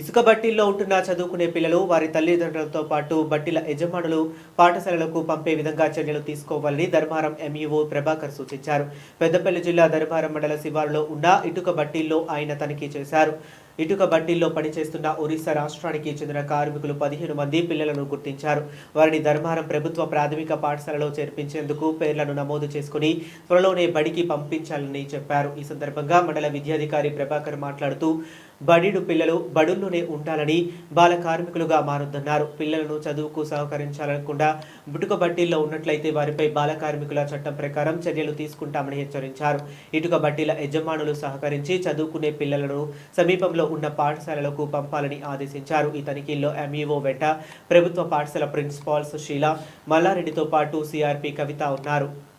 ఇసుక బట్టీల్లో ఉంటున్న చదువుకునే పిల్లలు వారి తల్లిదండ్రులతో పాటు బట్టీల యజమానులు పాఠశాలలకు పంపే విధంగా చర్యలు తీసుకోవాలని ధర్మారం ఎంఈఓ ప్రభాకర్ సూచించారు. పెద్దపల్లి జిల్లా ధర్మారం మండల శివారులో ఉన్న ఇటుక బట్టీల్లో ఆయన తనిఖీ చేశారు. ఇటుక బట్టీల్లో పనిచేస్తున్న ఒరిస్సా రాష్ట్రానికి చెందిన కార్మికులు పదిహేను మంది పిల్లలను గుర్తించారు. వారిని ధర్మారం ప్రభుత్వ ప్రాథమిక పాఠశాలలో చేర్పించేందుకు పేర్లను నమోదు చేసుకుని త్వరలోనే బడికి పంపించాలని చెప్పారు. ఈ సందర్భంగా మండల విద్యాధికారి ప్రభాకర్ మాట్లాడుతూ బడిడు పిల్లలు బడుల్లోనే ఉండాలని బాల కార్మికులుగా మారొద్దన్నారు. పిల్లలను చదువుకు సహకరించాలనకుండా బుటుక బట్టీల్లో ఉన్నట్లయితే వారిపై బాల కార్మికుల చట్టం ప్రకారం చర్యలు తీసుకుంటామని హెచ్చరించారు. ఇటుక బట్టీల యజమానులు సహకరించి చదువుకునే పిల్లలను సమీపంలో ఉన్న పాఠశాలలకు పంపాలని ఆదేశించారు. ఈ తనిఖీల్లో ఎంఈఓ వెంట ప్రభుత్వ పాఠశాల ప్రిన్సిపాల్స్ షీలా మల్లారెడ్డితో పాటు సిఆర్పి కవిత ఉన్నారు.